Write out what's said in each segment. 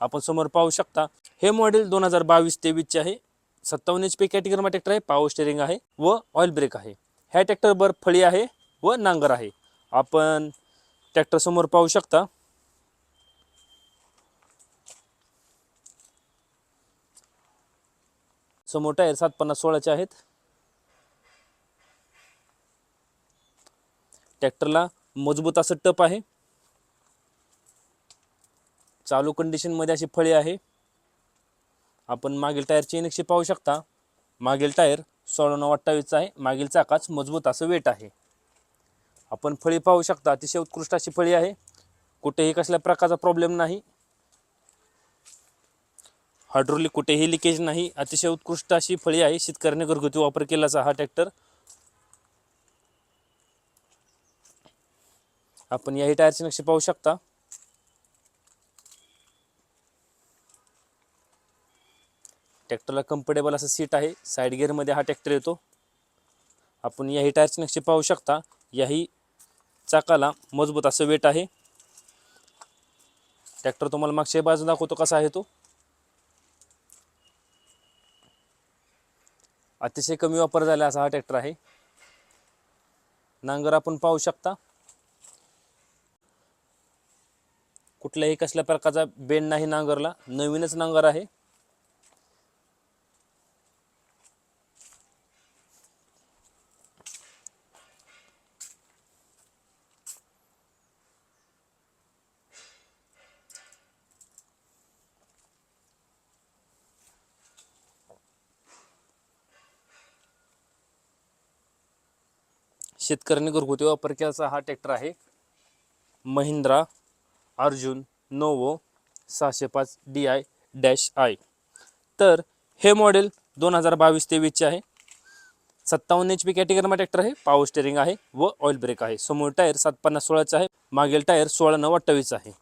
आपण समोर पाहू शकता. हे मॉडेल दोन हजार बावीस तेवीसचे आहे. सत्तावन्न एच पी कॅटेगरीमा ट्रॅक्टर आहे. पॉवर स्टेरिंग आहे व ऑइल ब्रेक आहे. ह्या ट्रॅक्टरवर फळी आहे व नांगर आहे. आपण ट्रॅक्टर समोर पाहू शकता. समोर टायर सात पन्नास सोळाचे आहेत. ट्रॅक्टरला मजबूत असं टप आहे. चालू कंडिशनमध्ये अशी फळी आहे. आपण मागील टायरची इनक्षी पाहू शकता. मागील टायर सोळा नऊ अठ्ठावीसचा आहे. मागील चाकाच मजबूत असं वेट आहे. आपण फळी पाहू शकता. अतिशय उत्कृष्ट अशी फळी आहे. कुठेही कसल्या प्रकारचा प्रॉब्लेम नाही. हायड्रोलिक कुठेही लिकेज नाही. अतिशय उत्कृष्ट अशी फळी आहे. शेतकऱ्याने घरगुती वापर केलाचा हा ट्रॅक्टर आपण याही टायरची नक्षी पाहू शकता. ट्रॅक्टरला कम्फर्टेबल असं सीट आहे. साईड गिअरमध्ये हा ट्रॅक्टर येतो. आपण याही टायरची नक्षी पाहू शकता. याही चाकाला मजबूत असं वेट आहे. ट्रॅक्टर तुम्हाला मागच्या बाजू दाखवतो कसा आहे तो. अतिशय कमी वापर झाला असा हा ट्रॅक्टर आहे. नांगर आपण पाहू शकता. कुठल्याही कसल्या प्रकारचा बेंड नाही नांगरला. नवीनच नांगर आहे. शेतकऱ्यांनी घरगुती वापर केल्याचा हा ट्रॅक्टर आहे. महिंद्रा अर्जुन नोवो सहाशे पाच डी आय डॅश आय. तर हे मॉडेल दोन हजार बावीस तेवीसचे आहे. सत्तावन्न एच पी कॅटेगरीमध्ये ट्रॅक्टर आहे पावर स्टेरिंग आहे व ऑइल ब्रेक आहे. समोर टायर सात पन्नास सोळाचा आहे मागील टायर सोळा नऊ अठ्ठावीस आहे.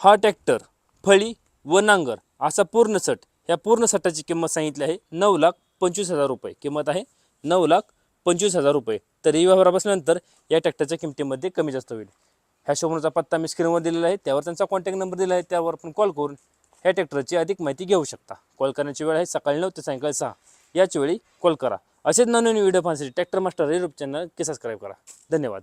हा ट्रॅक्टर फळी व नांगर असा पूर्ण सट ह्या पूर्ण सटाची किंमत सांगितली आहे नऊ लाख पंचवीस हजार रुपये. किंमत आहे नऊ लाख पंचवीस हजार रुपये. तर व्यवहारा बसल्यानंतर या ट्रॅक्टरच्या किमतीमध्ये कमी जास्त होईल. ह्या शोभनाचा पत्ता मी स्क्रीनवर दिलेला आहे. त्यावर त्यांचा कॉन्टॅक्ट नंबर दिला आहे. त्यावर आपण कॉल करून ह्या ट्रॅक्टरची अधिक माहिती घेऊ शकता. कॉल करण्याची वेळ आहे सकाळी नऊ ते सायंकाळी सहा. याच वेळी कॉल करा. असेच नवीन व्हिडिओ पाहण्यासाठी ट्रॅक्टर मास्टर युट्यूब चॅनल की सबस्क्राईब करा. धन्यवाद.